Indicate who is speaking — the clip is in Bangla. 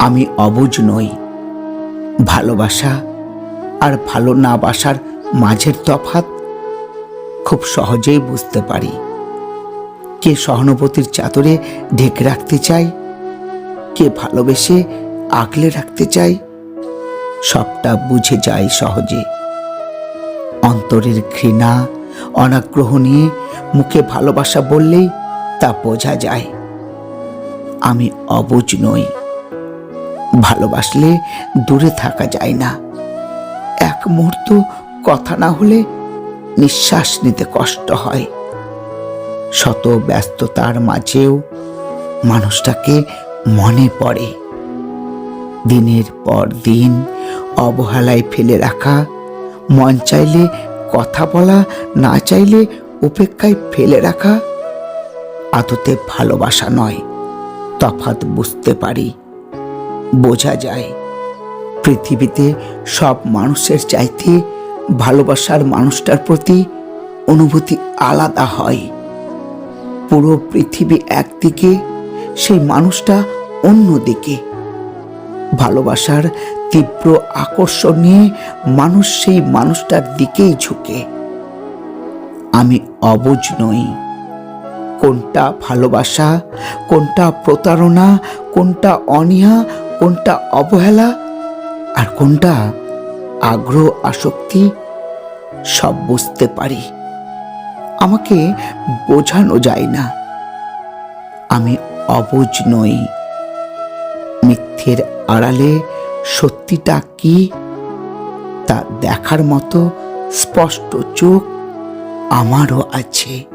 Speaker 1: আমি অবুঝ নই। ভালোবাসা আর ভালো না বাসার মাঝের তফাৎ খুব সহজেই বুঝতে পারি। কে সহানুভূতির চাদরে ঢেকে রাখতে চাই কে ভালোবেসে আগলে রাখতে চাই সবটা বুঝে যাই সহজে। অন্তরের ঘৃণা, অনাগ্রহ নিয়ে মুখে ভালোবাসা বললেই তা বোঝা যায়। আমি অবুঝ নই। ভালোবাসলে দূরে থাকা যায় না। এক মুহূর্ত কথা না হলে নিঃশ্বাস নিতে কষ্ট হয়। শত ব্যস্ততার মাঝেও মানুষটাকে মনে পড়ে। দিনের পর দিন অবহেলায় ফেলে রাখা, মন চাইলে কথা বলা, না চাইলে উপেক্ষায় ফেলে রাখা আদতে ভালোবাসা নয়, তফাৎ বুঝতে পারি। বোঝা যায়। পৃথিবীতে সব মানুষের চাইতে ভালোবাসার মানুষটার প্রতি অনুভূতি আলাদা হয়। পুরো পৃথিবী একদিকে, সেই মানুষটা অন্যদিকে। ভালোবাসার তীব্র আকর্ষণ নিয়ে মানুষ সেই মানুষটার দিকেই ঝুঁকে। আমি অবুঝ নই। কোনটা ভালোবাসা, কোনটা প্রতারণা, কোনটা অনীহা কোনটা অবহেলা আর কোনটা আগ্রহ আসক্তি সব বুঝতে পারি। আমাকে বোঝানো যায় না। আমি অবুঝ নই। মিথ্যের আড়ালে সত্যিটা কি? তা দেখার মতো স্পষ্ট চোখ আমারও আছে।